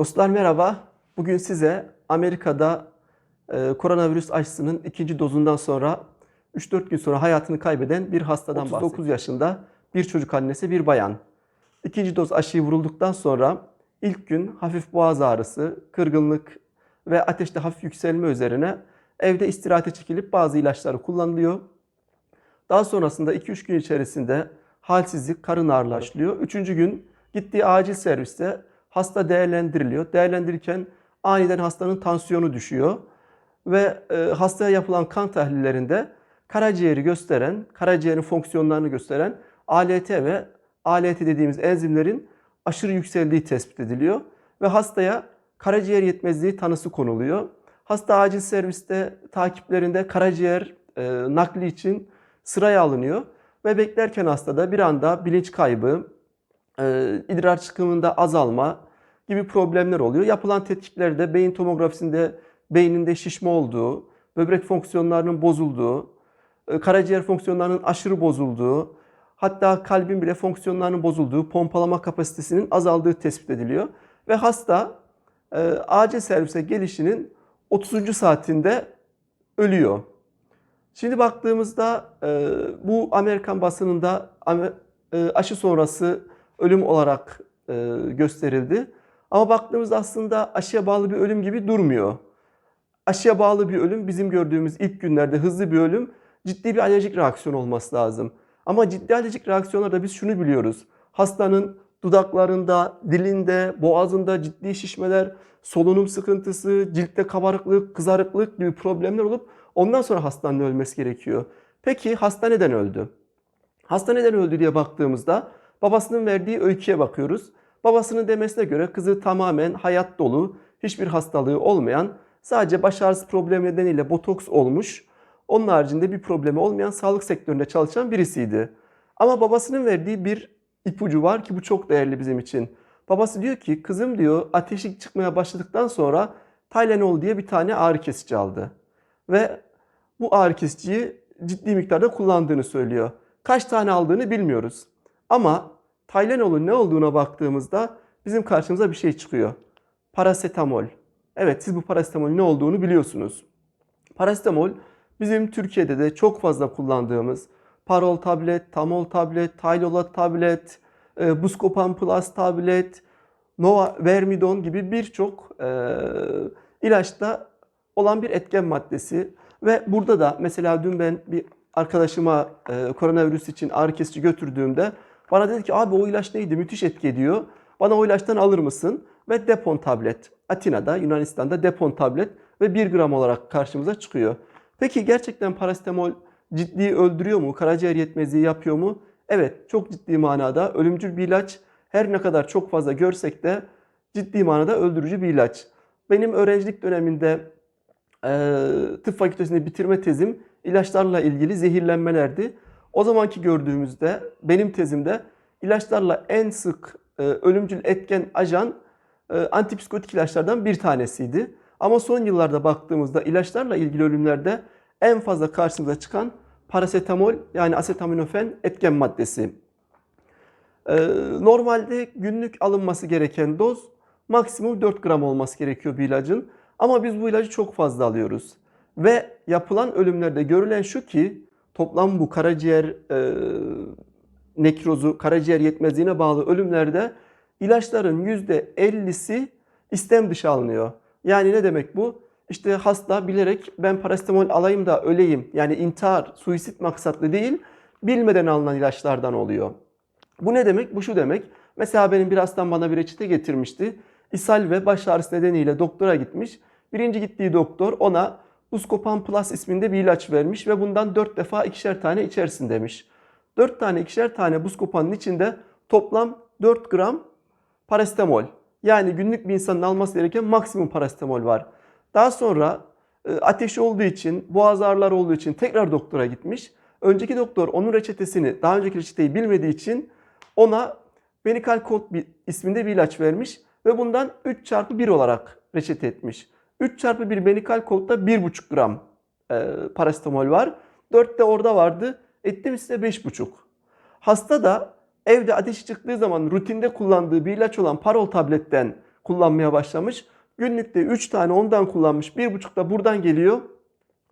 Dostlar merhaba. Bugün size Amerika'da e, koronavirüs aşısının ikinci dozundan sonra 3-4 gün sonra hayatını kaybeden bir hastadan 39 yaşında bir çocuk annesi bir bayan. İkinci doz aşıyı vurulduktan sonra ilk gün hafif boğaz ağrısı, kırgınlık ve ateşte hafif yükselme üzerine evde istirahate çekilip bazı ilaçları kullanılıyor. Daha sonrasında 2-3 gün içerisinde halsizlik, karın ağrıları başlıyor. Üçüncü gün gittiği acil serviste hasta değerlendiriliyor. Değerlendirirken aniden hastanın tansiyonu düşüyor. Ve e, hastaya yapılan kan tahlillerinde karaciğeri gösteren, karaciğerin fonksiyonlarını gösteren ALT ve ALT dediğimiz enzimlerin aşırı yükseldiği tespit ediliyor. Ve hastaya karaciğer yetmezliği tanısı konuluyor. Hasta acil serviste takiplerinde karaciğer e, nakli için sıraya alınıyor. Ve beklerken hastada bir anda bilinç kaybı, idrar çıkımında azalma gibi problemler oluyor. Yapılan tetkiklerde beyin tomografisinde beyninde şişme olduğu, böbrek fonksiyonlarının bozulduğu, e, karaciğer fonksiyonlarının aşırı bozulduğu, hatta kalbin bile fonksiyonlarının bozulduğu, pompalama kapasitesinin azaldığı tespit ediliyor. Ve hasta e, acil servise gelişinin 30. saatinde ölüyor. Şimdi baktığımızda e, bu Amerikan basınında e, aşı sonrası ölüm olarak e, gösterildi. Ama baktığımızda aslında aşıya bağlı bir ölüm gibi durmuyor. Aşıya bağlı bir ölüm bizim gördüğümüz ilk günlerde hızlı bir ölüm ciddi bir alerjik reaksiyon olması lazım. Ama ciddi alerjik reaksiyonlarda biz şunu biliyoruz. Hastanın dudaklarında, dilinde, boğazında ciddi şişmeler, solunum sıkıntısı, ciltte kabarıklık, kızarıklık gibi problemler olup ondan sonra hastanın ölmesi gerekiyor. Peki hasta neden öldü? Hasta neden öldü diye baktığımızda babasının verdiği öyküye bakıyoruz. Babasının demesine göre kızı tamamen hayat dolu, hiçbir hastalığı olmayan, sadece baş ağrısı problemi nedeniyle botoks olmuş, onun haricinde bir problemi olmayan sağlık sektöründe çalışan birisiydi. Ama babasının verdiği bir ipucu var ki bu çok değerli bizim için. Babası diyor ki kızım diyor ateşi çıkmaya başladıktan sonra Tylenol diye bir tane ağrı kesici aldı. Ve bu ağrı kesiciyi ciddi miktarda kullandığını söylüyor. Kaç tane aldığını bilmiyoruz. Ama Tylenol'un ne olduğuna baktığımızda bizim karşımıza bir şey çıkıyor. Parasetamol. Evet siz bu parasetamolün ne olduğunu biliyorsunuz. Parasetamol bizim Türkiye'de de çok fazla kullandığımız Parol tablet, Tamol tablet, Tylolat tablet, e, Buscopan Plus tablet, Nova Vermidon gibi birçok e, ilaçta olan bir etken maddesi. Ve burada da mesela dün ben bir arkadaşıma e, koronavirüs için ağrı kesici götürdüğümde bana dedi ki abi o ilaç neydi müthiş etki ediyor. Bana o ilaçtan alır mısın? Ve Depon tablet. Atina'da Yunanistan'da Depon tablet ve 1 gram olarak karşımıza çıkıyor. Peki gerçekten parasetamol ciddi öldürüyor mu? Karaciğer yetmezliği yapıyor mu? Evet çok ciddi manada ölümcül bir ilaç. Her ne kadar çok fazla görsek de ciddi manada öldürücü bir ilaç. Benim öğrencilik döneminde e, tıp fakültesinde bitirme tezim ilaçlarla ilgili zehirlenmelerdi. O zamanki gördüğümüzde benim tezimde ilaçlarla en sık e, ölümcül etken ajan e, antipsikotik ilaçlardan bir tanesiydi. Ama son yıllarda baktığımızda ilaçlarla ilgili ölümlerde en fazla karşımıza çıkan parasetamol yani asetaminofen etken maddesi. E, normalde günlük alınması gereken doz maksimum 4 gram olması gerekiyor bir ilacın. Ama biz bu ilacı çok fazla alıyoruz. Ve yapılan ölümlerde görülen şu ki toplam bu karaciğer e, nekrozu, karaciğer yetmezliğine bağlı ölümlerde ilaçların %50'si istem dışı alınıyor. Yani ne demek bu? İşte hasta bilerek ben parasetamol alayım da öleyim. Yani intihar, suisit maksatlı değil, bilmeden alınan ilaçlardan oluyor. Bu ne demek? Bu şu demek. Mesela benim bir hastam bana bir reçete getirmişti. İshal ve baş ağrısı nedeniyle doktora gitmiş. Birinci gittiği doktor ona Buscopan Plus isminde bir ilaç vermiş ve bundan 4 defa ikişer tane içersin demiş. 4 tane ikişer tane Buscopan'ın içinde toplam 4 gram parasetamol. Yani günlük bir insanın alması gereken maksimum parasetamol var. Daha sonra e, ateşi olduğu için, boğaz ağrıları olduğu için tekrar doktora gitmiş. Önceki doktor onun reçetesini, daha önceki reçeteyi bilmediği için ona Benical Colt isminde bir ilaç vermiş ve bundan 3 çarpı 1 olarak reçete etmiş. 3 çarpı 1 Benical Colt'ta 1,5 gram e, parasetamol var. 4 de orada vardı. Ettim size 5,5. Hasta da evde ateşi çıktığı zaman rutinde kullandığı bir ilaç olan parol tabletten kullanmaya başlamış. Günlükte 3 tane ondan kullanmış. 1,5 da buradan geliyor.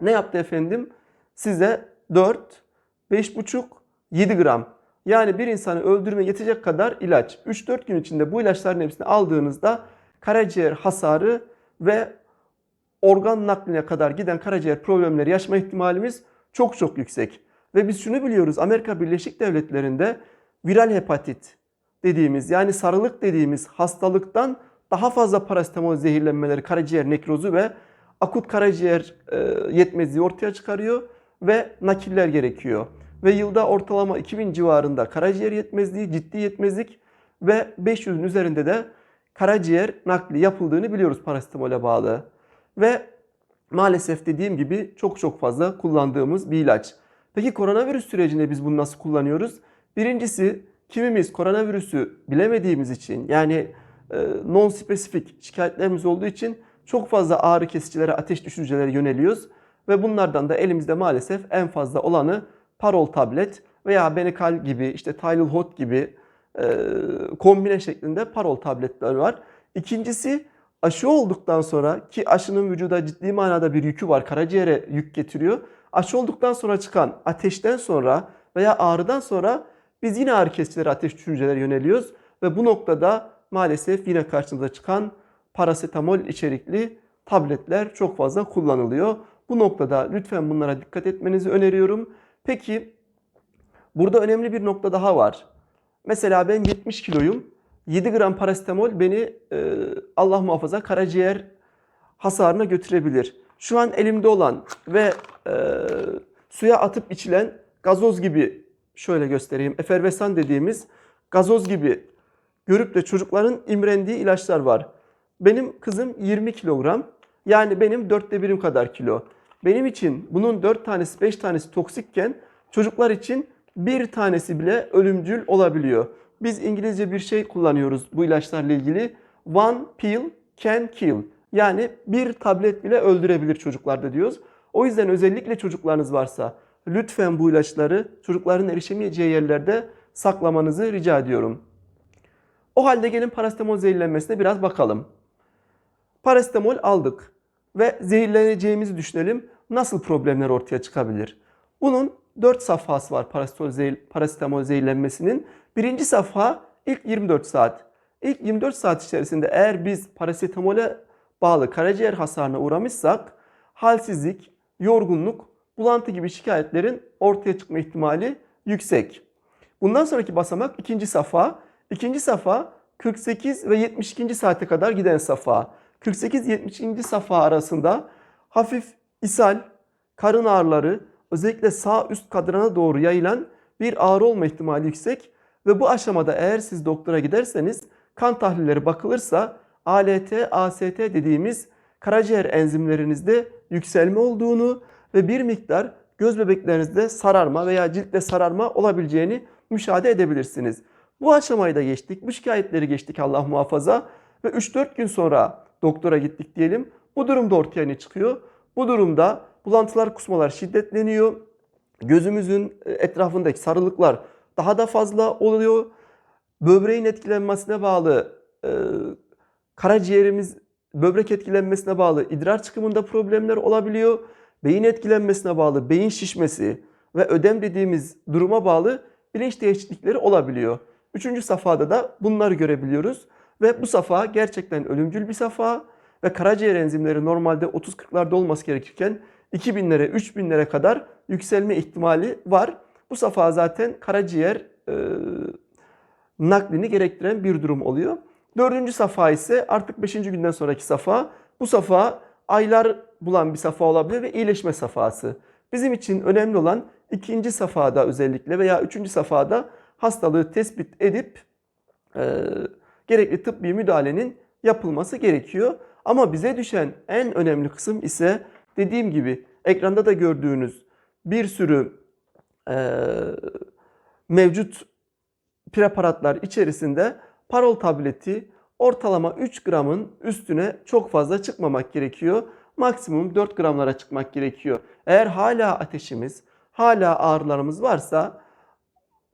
Ne yaptı efendim? Size 4, 5,5, 7 gram. Yani bir insanı öldürmeye yetecek kadar ilaç. 3-4 gün içinde bu ilaçların hepsini aldığınızda karaciğer hasarı ve organ nakline kadar giden karaciğer problemleri yaşama ihtimalimiz çok çok yüksek. Ve biz şunu biliyoruz Amerika Birleşik Devletleri'nde viral hepatit dediğimiz yani sarılık dediğimiz hastalıktan daha fazla parasetamol zehirlenmeleri, karaciğer nekrozu ve akut karaciğer e, yetmezliği ortaya çıkarıyor ve nakiller gerekiyor. Ve yılda ortalama 2000 civarında karaciğer yetmezliği, ciddi yetmezlik ve 500'ün üzerinde de karaciğer nakli yapıldığını biliyoruz parasetamole bağlı. Ve maalesef dediğim gibi çok çok fazla kullandığımız bir ilaç. Peki koronavirüs sürecinde biz bunu nasıl kullanıyoruz? Birincisi kimimiz koronavirüsü bilemediğimiz için yani e, non-spesifik şikayetlerimiz olduğu için çok fazla ağrı kesicilere, ateş düşürücülere yöneliyoruz. Ve bunlardan da elimizde maalesef en fazla olanı parol tablet veya Benikal gibi işte Tylenol Hot gibi e, kombine şeklinde parol tabletler var. İkincisi aşı olduktan sonra ki aşının vücuda ciddi manada bir yükü var. Karaciğere yük getiriyor. Aşı olduktan sonra çıkan ateşten sonra veya ağrıdan sonra biz yine ağrı kesicilere, ateş düşürücülere yöneliyoruz. Ve bu noktada maalesef yine karşımıza çıkan parasetamol içerikli tabletler çok fazla kullanılıyor. Bu noktada lütfen bunlara dikkat etmenizi öneriyorum. Peki burada önemli bir nokta daha var. Mesela ben 70 kiloyum. 7 gram parasetamol beni e, Allah muhafaza karaciğer hasarına götürebilir. Şu an elimde olan ve e, suya atıp içilen gazoz gibi şöyle göstereyim. Efervesan dediğimiz gazoz gibi görüp de çocukların imrendiği ilaçlar var. Benim kızım 20 kilogram. Yani benim dörtte birim kadar kilo. Benim için bunun 4 tanesi 5 tanesi toksikken çocuklar için bir tanesi bile ölümcül olabiliyor. Biz İngilizce bir şey kullanıyoruz bu ilaçlarla ilgili. One pill can kill. Yani bir tablet bile öldürebilir çocuklarda diyoruz. O yüzden özellikle çocuklarınız varsa lütfen bu ilaçları çocukların erişemeyeceği yerlerde saklamanızı rica ediyorum. O halde gelin parasetamol zehirlenmesine biraz bakalım. Parasetamol aldık ve zehirleneceğimizi düşünelim. Nasıl problemler ortaya çıkabilir? Bunun 4 safhası var parasetamol, zehir, parasetamol zehirlenmesinin. Birinci safha ilk 24 saat. İlk 24 saat içerisinde eğer biz parasetamole bağlı karaciğer hasarına uğramışsak halsizlik, yorgunluk, bulantı gibi şikayetlerin ortaya çıkma ihtimali yüksek. Bundan sonraki basamak ikinci safha. İkinci safha 48 ve 72. saate kadar giden safha. 48-72. safha arasında hafif ishal, karın ağrıları, özellikle sağ üst kadrana doğru yayılan bir ağrı olma ihtimali yüksek ve bu aşamada eğer siz doktora giderseniz kan tahlilleri bakılırsa ALT, AST dediğimiz karaciğer enzimlerinizde yükselme olduğunu ve bir miktar göz bebeklerinizde sararma veya ciltte sararma olabileceğini müşahede edebilirsiniz. Bu aşamayı da geçtik, bu şikayetleri geçtik Allah muhafaza ve 3-4 gün sonra doktora gittik diyelim. Bu durumda ortaya ne çıkıyor? Bu durumda bulantılar, kusmalar şiddetleniyor. Gözümüzün e, etrafındaki sarılıklar daha da fazla oluyor. Böbreğin etkilenmesine bağlı e, karaciğerimiz böbrek etkilenmesine bağlı idrar çıkımında problemler olabiliyor. Beyin etkilenmesine bağlı beyin şişmesi ve ödem dediğimiz duruma bağlı bilinç değişiklikleri olabiliyor. Üçüncü safhada da bunları görebiliyoruz. Ve bu safa gerçekten ölümcül bir safa ve karaciğer enzimleri normalde 30-40'larda olması gerekirken 2000'lere 3000'lere kadar yükselme ihtimali var. Bu safa zaten karaciğer e, naklini gerektiren bir durum oluyor. Dördüncü safa ise artık beşinci günden sonraki safa. Bu safa aylar bulan bir safa olabilir ve iyileşme safhası. Bizim için önemli olan ikinci safhada özellikle veya üçüncü safhada hastalığı tespit edip e, gerekli tıbbi müdahalenin yapılması gerekiyor. Ama bize düşen en önemli kısım ise dediğim gibi ekranda da gördüğünüz bir sürü mevcut preparatlar içerisinde parol tableti ortalama 3 gramın üstüne çok fazla çıkmamak gerekiyor. Maksimum 4 gramlara çıkmak gerekiyor. Eğer hala ateşimiz, hala ağrılarımız varsa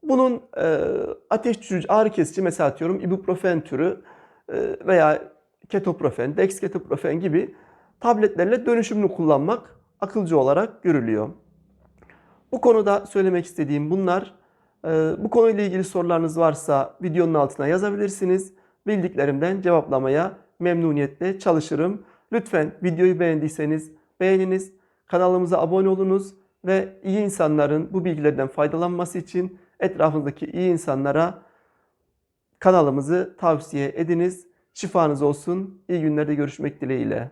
bunun e, ateş düşürücü ağrı kesici mesela atıyorum ibuprofen türü e, veya ketoprofen, dexketoprofen gibi tabletlerle dönüşümlü kullanmak akılcı olarak görülüyor. Bu konuda söylemek istediğim bunlar. Ee, Bu konuyla ilgili sorularınız varsa videonun altına yazabilirsiniz. Bildiklerimden cevaplamaya memnuniyetle çalışırım. Lütfen videoyu beğendiyseniz beğeniniz, kanalımıza abone olunuz ve iyi insanların bu bilgilerden faydalanması için etrafınızdaki iyi insanlara kanalımızı tavsiye ediniz. Şifanız olsun. İyi günlerde görüşmek dileğiyle.